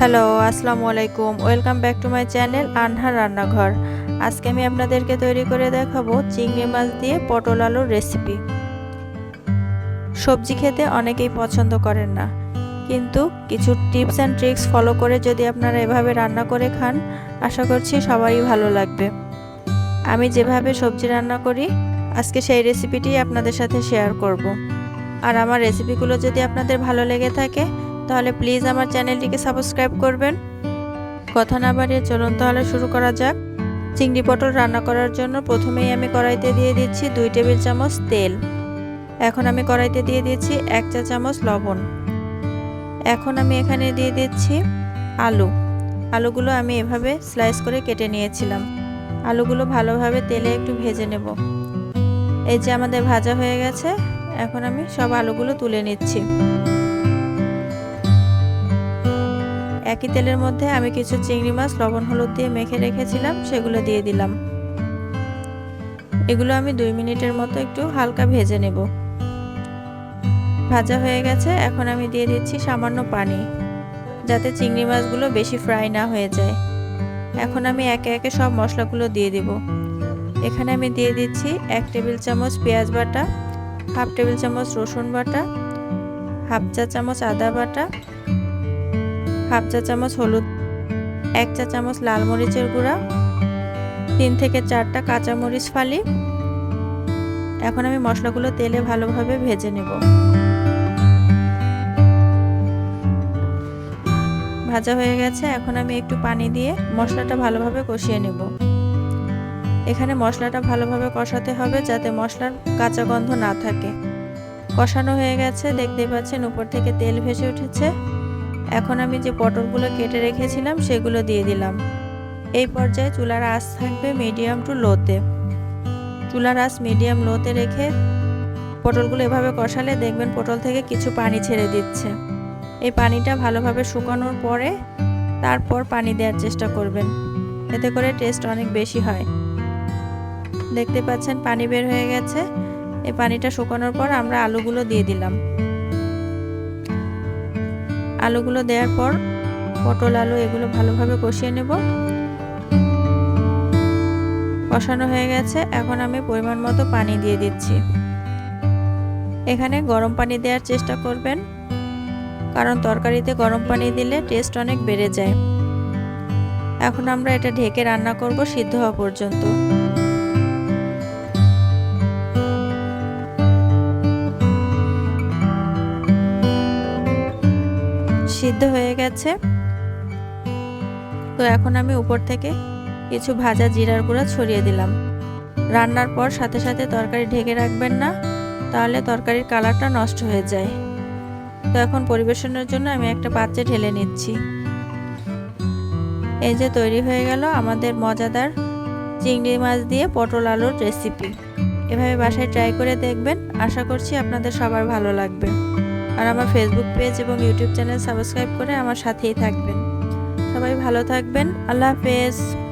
Hello, আসসালামু আলাইকুম। Welcome back to my channel Anhar Rannaghor. আজকে আমি আপনাদেরকে তৈরি করে দেখাবো চিংড়ি মাছ দিয়ে পটল আলুর রেসিপি সবজি খেতে অনেকেই পছন্দ করেন না। কিন্তু কিছু টিপস অ্যান্ড ট্রিক্স ফলো করে যদি আপনারা এভাবে রান্না করে খান, আশা করছি সবারই ভালো লাগবে। আমি যেভাবে সবজি রান্না করি, আজকে সেই রেসিপিটি আপনাদের সাথে শেয়ার করব। আর আমার রেসিপিগুলো যদি আপনাদের ভালো লেগে থাকে তাহলে প্লিজ আমার চ্যানেলটিকে সাবস্ক্রাইব করবেন। কথা না বাড়িয়ে চলুন তাহলে শুরু করা যাক। চিংড়ি পটল রান্না করার জন্য প্রথমেই আমি কড়াইতে দিয়ে দিচ্ছি দুই টেবিল চামচ তেল। এখন আমি কড়াইতে দিয়ে দিচ্ছি এক চা চামচ লবণ। এখন আমি এখানে দিয়ে দিচ্ছি আলু। আলুগুলো আমি এভাবে স্লাইস করে কেটে নিয়েছিলাম। আলুগুলো ভালোভাবে তেলে একটু ভেজে নেব। এই যে আমাদের ভাজা হয়ে গেছে, এখন আমি সব আলুগুলো তুলে নিচ্ছি। একই তেলের মধ্যে আমি কিছু চিংড়ি মাছ, লবণ, হলুদ দিয়ে মেখে রেখেছিলাম, সেগুলো দিয়ে দিলাম। এগুলো আমি দুই মিনিটের মতো একটু হালকা ভেজে নেব। ভাজা হয়ে গেছে, এখন আমি দিয়ে দিচ্ছি সামান্য পানি, যাতে চিংড়ি মাছগুলো বেশি ফ্রাই না হয়ে যায়। এখন আমি একে একে সব মশলাগুলো দিয়ে দিব। এখানে আমি দিয়ে দিচ্ছি এক টেবিল চামচ পেঁয়াজ বাটা, হাফ টেবিল চামচ রসুন বাটা, হাফ চা চামচ আদা বাটা হাফ চা চামচ হলুদ, এক চা চামচ লাল মরিচের গুঁড়া, তিন থেকে চারটা কাঁচামরিচ ফালি। এখন আমি মশলাগুলো তেলে ভালোভাবে ভেজে নেব। ভাজা হয়ে গেছে, এখন আমি একটু পানি দিয়ে মশলাটা ভালোভাবে কষিয়ে নেব। এখানে মশলাটা ভালোভাবে কষাতে হবে যাতে মশলার কাঁচা গন্ধ না থাকে। কষানো হয়ে গেছে দেখতে পাচ্ছেন উপর থেকে তেল ভেসে উঠেছে। এখন আমি যে পটলগুলো কেটে রেখেছিলাম, সেগুলো দিয়ে দিলাম। এই পর্যায়ে চুলার আঁচ থাকবে মিডিয়াম টু লোতে চুলার আঁচ মিডিয়াম লোতে রেখে পটলগুলো এভাবে কষালে দেখবেন পটল থেকে কিছু পানি ছেড়ে দিচ্ছে। এই পানিটা ভালোভাবে শুকানোর পরে তারপর পানি দেওয়ার চেষ্টা করবেন। এতে করে টেস্ট অনেক বেশি হয়। দেখতে পাচ্ছেন পানি বের হয়ে গেছে। এই পানিটা শুকানোর পর আমরা আলুগুলো দিয়ে দিলাম। আলুগুলো দেওয়ার পর পটল, আলু এগুলো ভালোভাবে কষিয়ে নেব। কষানো হয়ে গেছে। এখন আমি পরিমাণ মতো পানি দিয়ে দিচ্ছি। এখানে গরম পানি দেওয়ার চেষ্টা করবেন, কারণ তরকারিতে গরম পানি দিলে টেস্ট অনেক বেড়ে যায়। এখন আমরা এটা ঢেকে রান্না করব সিদ্ধ হওয়া পর্যন্ত। সিদ্ধ হয়ে গেছে। তো এখন আমি উপর থেকে কিছু ভাজা জিরার গুঁড়া ছড়িয়ে দিলাম। রান্নার পর সাথে সাথে তরকারি ঢেকে রাখবেন না, তাহলে তরকারির কালারটা নষ্ট হয়ে যায়। তো এখন পরিবেশনের জন্য আমি একটা পাত্রে ঢেলে নিচ্ছি। এই যে তৈরি হয়ে গেল আমাদের মজাদার চিংড়ি মাছ দিয়ে পটল আলুর রেসিপি এভাবে বাসায় ট্রাই করে দেখবেন, আশা করছি আপনাদের সবার ভালো লাগবে। আর আমার ফেসবুক পেজ এবং ইউটিউব চ্যানেল সাবস্ক্রাইব করে আমার সাথেই থাকবেন। সবাই ভালো থাকবেন। আল্লাহ হাফেজ।